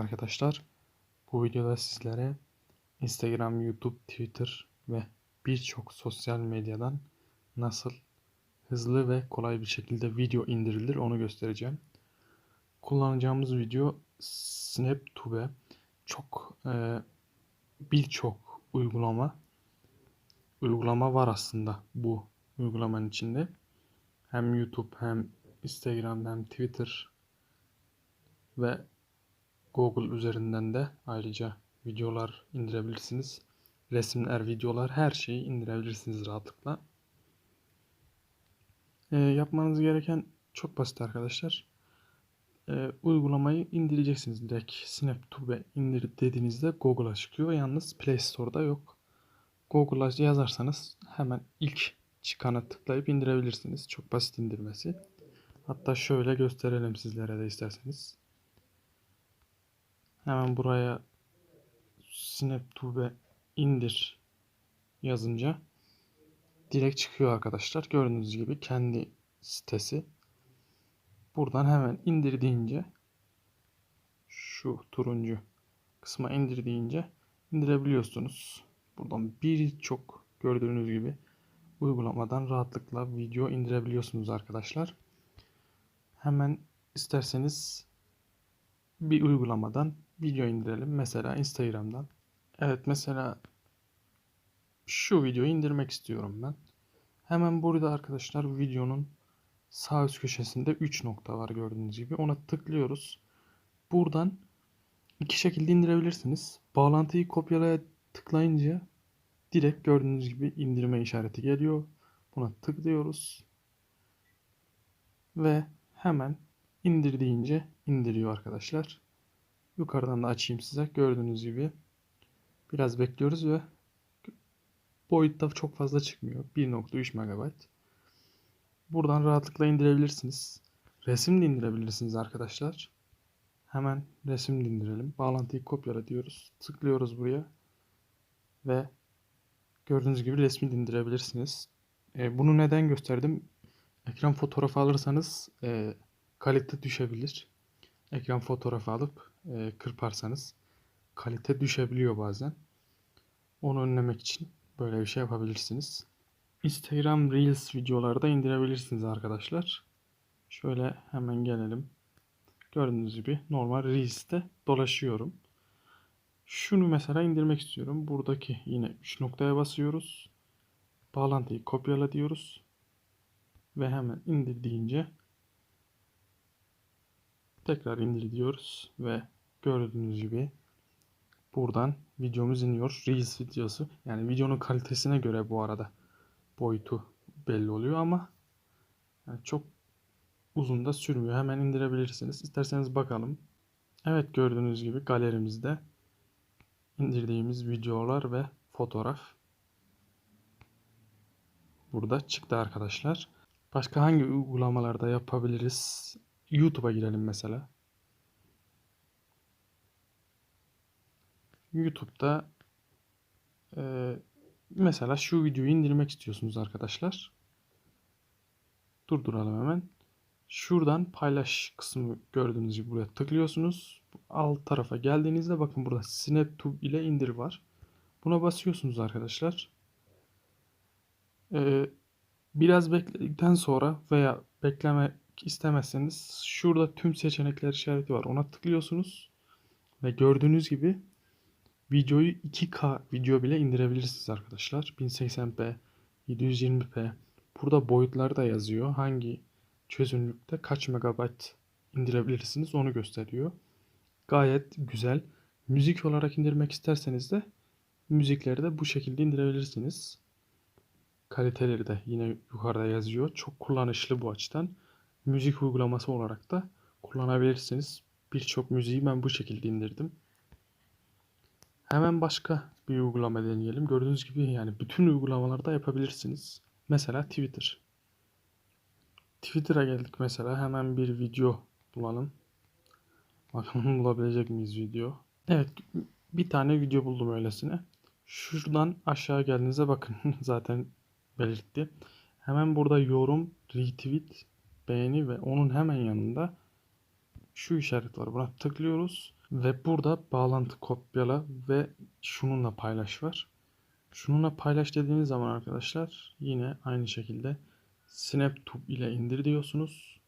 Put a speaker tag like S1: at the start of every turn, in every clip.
S1: arkadaşlar. Bu videoda sizlere Instagram, YouTube, Twitter ve birçok sosyal medyadan nasıl hızlı ve kolay bir şekilde video indirilir onu göstereceğim. Kullanacağımız video SnapTube. Çok e, birçok uygulama uygulama var aslında bu uygulamanın içinde. Hem YouTube hem Instagram hem Twitter ve Google üzerinden de ayrıca videolar indirebilirsiniz. Resimler, videolar her şeyi indirebilirsiniz rahatlıkla. Ee, yapmanız gereken çok basit arkadaşlar. Ee, uygulamayı indireceksiniz direkt. SnapTube indir dediğinizde Google'a çıkıyor. Yalnız Play Store'da yok. Google'a yazarsanız hemen ilk çıkanı tıklayıp indirebilirsiniz. Çok basit indirmesi. Hatta şöyle gösterelim sizlere de isterseniz. Hemen buraya SnapTube indir yazınca direkt çıkıyor arkadaşlar. Gördüğünüz gibi kendi sitesi. Buradan hemen indir deyince şu turuncu kısma indir deyince indirebiliyorsunuz. Buradan birçok gördüğünüz gibi uygulamadan rahatlıkla video indirebiliyorsunuz arkadaşlar. Hemen isterseniz bir uygulamadan video indirelim. Mesela Instagram'dan. Evet mesela şu videoyu indirmek istiyorum ben. Hemen burada arkadaşlar videonun sağ üst köşesinde 3 nokta var gördüğünüz gibi. Ona tıklıyoruz. Buradan iki şekilde indirebilirsiniz. Bağlantıyı kopyalaya tıklayınca direkt gördüğünüz gibi indirme işareti geliyor. Buna tıklıyoruz. Ve hemen indir deyince indiriyor arkadaşlar. Yukarıdan da açayım size. Gördüğünüz gibi biraz bekliyoruz ve boyutta çok fazla çıkmıyor. 1.3 MB. Buradan rahatlıkla indirebilirsiniz. Resim de indirebilirsiniz arkadaşlar. Hemen resim indirelim. Bağlantıyı kopyala diyoruz. Tıklıyoruz buraya. Ve gördüğünüz gibi resmi indirebilirsiniz. E, bunu neden gösterdim? Ekran fotoğrafı alırsanız e, kalite düşebilir. Ekran fotoğrafı alıp e, kırparsanız kalite düşebiliyor bazen. Onu önlemek için böyle bir şey yapabilirsiniz. Instagram Reels videolarda indirebilirsiniz arkadaşlar. Şöyle hemen gelelim. Gördüğünüz gibi normal Reels'te dolaşıyorum. Şunu mesela indirmek istiyorum. Buradaki yine 3 noktaya basıyoruz. Bağlantıyı kopyala diyoruz. Ve hemen indir deyince tekrar indir diyoruz ve gördüğünüz gibi buradan videomuz iniyor. Reels videosu. Yani videonun kalitesine göre bu arada boyutu belli oluyor ama yani çok uzun da sürmüyor. Hemen indirebilirsiniz. İsterseniz bakalım. Evet gördüğünüz gibi galerimizde indirdiğimiz videolar ve fotoğraf burada çıktı arkadaşlar. Başka hangi uygulamalarda yapabiliriz? YouTube'a girelim mesela. YouTube'da e, mesela şu videoyu indirmek istiyorsunuz arkadaşlar. Durduralım hemen. Şuradan paylaş kısmı gördüğünüz gibi buraya tıklıyorsunuz. Alt tarafa geldiğinizde bakın burada SnapTube ile indir var. Buna basıyorsunuz arkadaşlar. Ee, biraz bekledikten sonra veya bekleme istemezseniz şurada tüm seçenekler işareti var. Ona tıklıyorsunuz ve gördüğünüz gibi videoyu 2K video bile indirebilirsiniz arkadaşlar. 1080p, 720p. Burada boyutlar da yazıyor. Hangi çözünürlükte kaç megabayt indirebilirsiniz onu gösteriyor. Gayet güzel. Müzik olarak indirmek isterseniz de müzikleri de bu şekilde indirebilirsiniz. Kaliteleri de yine yukarıda yazıyor. Çok kullanışlı bu açıdan müzik uygulaması olarak da kullanabilirsiniz. Birçok müziği ben bu şekilde indirdim. Hemen başka bir uygulama deneyelim. Gördüğünüz gibi yani bütün uygulamalarda yapabilirsiniz. Mesela Twitter. Twitter'a geldik mesela. Hemen bir video bulalım. Bakalım bulabilecek miyiz video. Evet bir tane video buldum öylesine. Şuradan aşağı geldiğinizde bakın zaten belirtti. Hemen burada yorum, retweet beğeni ve onun hemen yanında şu işaret var. Buna tıklıyoruz Ve burada bağlantı kopyala ve şununla paylaş var. Şununla paylaş dediğiniz zaman arkadaşlar yine aynı şekilde SnapTube ile indir diyorsunuz.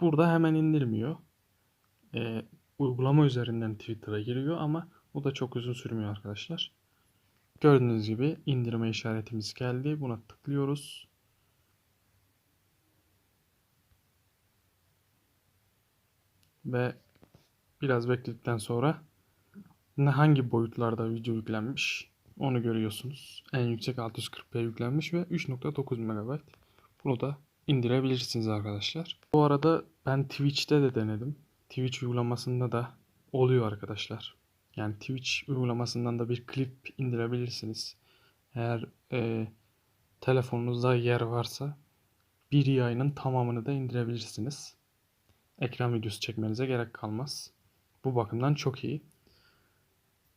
S1: Burada hemen indirmiyor. Ee, uygulama üzerinden Twitter'a giriyor ama o da çok uzun sürmüyor arkadaşlar. Gördüğünüz gibi indirme işaretimiz geldi. Buna tıklıyoruz. Ve biraz bekledikten sonra hangi boyutlarda video yüklenmiş onu görüyorsunuz. En yüksek 640p yüklenmiş ve 3.9 MB. Bunu da indirebilirsiniz arkadaşlar. Bu arada ben Twitch'te de denedim. Twitch uygulamasında da oluyor arkadaşlar. Yani Twitch uygulamasından da bir klip indirebilirsiniz. Eğer e, telefonunuzda yer varsa bir yayının tamamını da indirebilirsiniz. Ekran videosu çekmenize gerek kalmaz. Bu bakımdan çok iyi.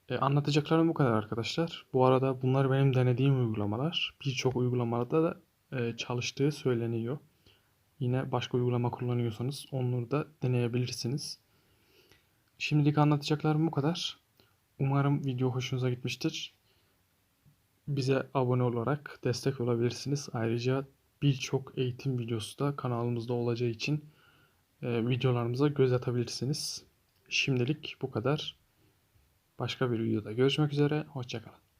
S1: E, anlatacaklarım bu kadar arkadaşlar. Bu arada bunlar benim denediğim uygulamalar. Birçok uygulamada da e, çalıştığı söyleniyor. Yine başka uygulama kullanıyorsanız onları da deneyebilirsiniz. Şimdilik anlatacaklarım bu kadar. Umarım video hoşunuza gitmiştir. Bize abone olarak destek olabilirsiniz. Ayrıca birçok eğitim videosu da kanalımızda olacağı için e, videolarımıza göz atabilirsiniz. Şimdilik bu kadar. Başka bir videoda görüşmek üzere. Hoşçakalın.